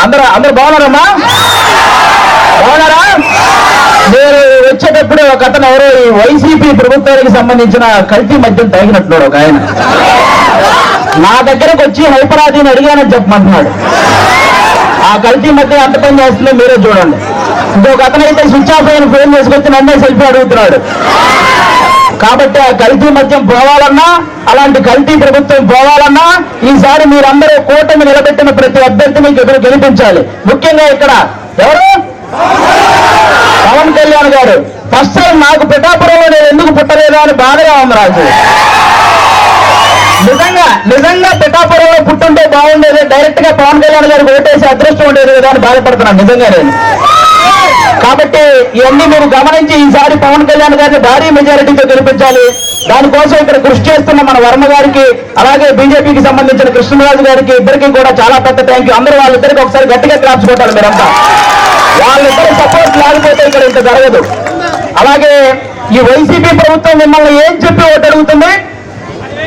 అందరూ అందరు బాగున్నారమ్మా? బాగున్నారా? మీరు వచ్చేటప్పుడు ఒక అతను ఎవరో ఈ వైసీపీ ప్రభుత్వానికి సంబంధించిన కల్తీ మద్యం తాగినట్టున్నాడు ఒక ఆయన. నా దగ్గరకు వచ్చి హైపరాదిని అడిగానని చెప్పమంటున్నాడు. ఆ కల్తీ మధ్య ఎంత పని చేస్తుందో మీరే చూడండి. ఇంకొక అతనైతే స్విచ్ ఆఫ్ అయిన ఫోన్ చేసుకొచ్చి నన్నే సెల్ఫీ అడుగుతున్నాడు. కాబట్టి ఆ కల్తీ మద్యం పోవాలన్నా అలాంటి కల్తీ ప్రభుత్వం పోవాలన్నా ఈసారి మీరందరూ కూటమి నిలబెట్టిన ప్రతి అభ్యర్థిని ఎదురు గెలిపించాలి. ముఖ్యంగా ఇక్కడ ఎవరు? పవన్ కళ్యాణ్ గారు. ఫస్ట్ టైం నాకు పిఠాపురంలో నేను ఎందుకు పుట్టలేదు అని బాధగా ఉంది రాజు. నిజంగా నిజంగా పిఠాపురంలో పుట్టుంటే బాగుండేది. డైరెక్ట్గా పవన్ కళ్యాణ్ గారికి ఓటేసి అదృష్టం ఉండేది కదా అని బాధపడుతున్నాను నిజంగా నేను. కాబట్టి ఇవన్నీ మీరు గమనించి ఈసారి పవన్ కళ్యాణ్ గారిని భారీ మెజారిటీతో గెలిపించాలి. దానికోసం ఇక్కడ కృషి చేస్తున్న మన వర్మ గారికి అలాగే బీజేపీకి సంబంధించిన కృష్ణరాజు గారికి ఇద్దరికి కూడా చాలా పెద్ద థ్యాంక్ యూ అందరూ వాళ్ళిద్దరికి ఒకసారి గట్టిగా క్లాప్స్ కొట్టాలి మీరంతా. వాళ్ళిద్దరు సపోర్ట్ లేకపోతే ఇక్కడ ఇంత జరగదు. అలాగే ఈ వైసీపీ ప్రభుత్వం మిమ్మల్ని ఏం చెప్పి ఓటు అడుగుతుంది?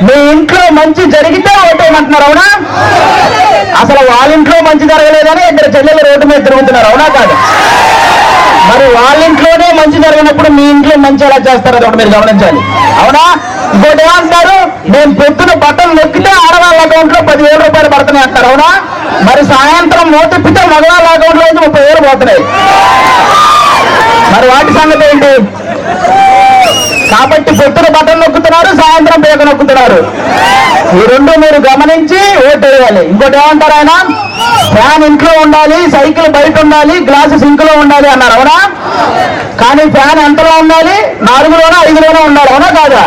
మీ ఇంట్లో మంచి జరిగితే ఓటేయమంటున్నారు అవునా? అసలు వాళ్ళ ఇంట్లో మంచి జరగలేదని ఇద్దరు చెల్లెలు రోడ్డు మీద తిరుగుతున్నారు అవునా కాదు? మరి వాళ్ళ ఇంట్లోనే మంచి జరిగినప్పుడు మీ ఇంట్లో మంచి ఎలా చేస్తారో ఒకటి మీరు గమనించాలి అవునా? ఇంకోటి ఏమంటున్నారు? నేను పొద్దున బట్టలు నొక్కితే ఆడవాళ్ళ అకౌంట్లో పదివేల రూపాయలు పడుతున్నాయి అంటారు అవునా? మరి సాయంత్రం మోతిప్పితే మగవాళ్ళ అకౌంట్లో ముప్పై వేలు పోతున్నాయి. మరి వాటి సంగతి ఏంటి? కాబట్టి పొద్దున బట్టలు నొక్కుతున్నారు సాయంత్రం పేక నొక్కుతున్నారు. ఈ రెండు మీరు గమనించి ఓటు వేయాలి. ఇంకోటి ఏమంటారు ఆయన? ఫ్యాన్ ఇంట్లో ఉండాలి సైకిల్ బయట ఉండాలి గ్లాసు సింక్లో ఉండాలి అన్నారు అవునా? కానీ ఫ్యాన్ ఎంతలో ఉండాలి? నాలుగులోనో ఐదులోనో ఉండాలి అవునా కాదా?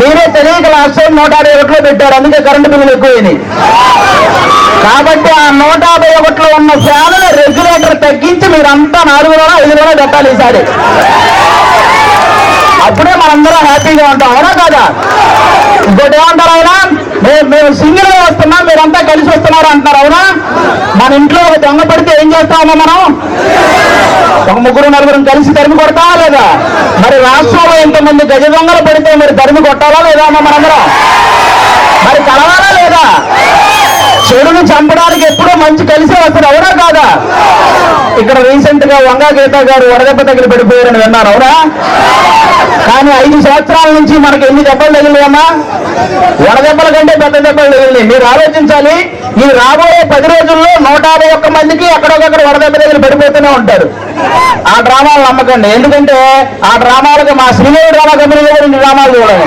మీరే తెలియక లాస్ట్ టైం నూట యాభై ఒకటిలో పెట్టారు అందుకే కరెంటు బిల్లులు ఎక్కువైంది కాబట్టి ఆ నూట యాభై ఒకటిలో ఉన్న ఫ్యాన్ రెగ్యులేటర్ తగ్గించి మీరంతా నాలుగులోనో ఐదులోనో పెట్టాలి ఈసారి. అప్పుడే మనందరం హ్యాపీగా ఉంటాం అవునా కాదా? ఇంకోటి ఏమంటారు అవునా మేము సింగిల్గా వస్తున్నాం మీరంతా కలిసి వస్తున్నారు అంటున్నారు అవునా? మన ఇంట్లో ఒక దొంగ పడితే ఏం చేస్తామో మనం? ఒక ముగ్గురు నలుగురం కలిసి తరిమి కొడతామా లేదా? మరి రాష్ట్రంలో ఇంతమంది గజ దొంగలు పడితే మరి తరిమి కొట్టాలా లేదా అమ్మ మనందరం? మరి కలవాలా లేదా? చెడును చంపడానికి ఎప్పుడూ మంచి కలిసి వస్తుంది అవునా కాదా? ఇక్కడ రీసెంట్గా వంగా గీత గారు వడదెబ్బ తగిలి పడిపోయారని విన్నారు అవునా? కానీ ఐదు సంవత్సరాల నుంచి మనకి ఎన్ని దెబ్బలు తగిలినాయమ్మా వడదెబ్బల కంటే పెద్ద దెబ్బలు తగిలినాయి. మీరు ఆలోచించాలి ఈ రాబోయే పది రోజుల్లో నూట యాభై ఒక్క మందికి ఎక్కడొకక్కడ వడదెబ్బ దగ్గర పడిపోతూనే ఉంటారు. ఆ డ్రామాలు నమ్మకండి. ఎందుకంటే ఆ డ్రామాలకు మా శ్రీదేవి డ్రామా కంపెనీలో కూడా డ్రామాలు చూడాలి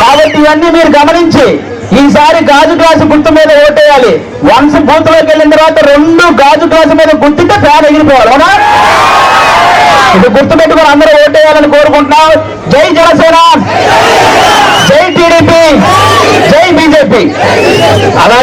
కాబట్టి ఇవన్నీ మీరు గమనించి ఈసారి గాజు గ్లాసు గుర్తు మీద ఓటేయాలి. వన్స్ బూత్లోకి వెళ్ళిన తర్వాత రెండు గాజు గ్లాసు మీద గుర్తితే ఫ్యాన్ ఎగిరిపోవాలి. అవునా? ఇది గుర్తుపెట్టుకుని అందరూ ఓటేయాలని కోరుకుంటున్నాం. జై జనసేన. జై టీడీపీ. జై బీజేపీ. అలా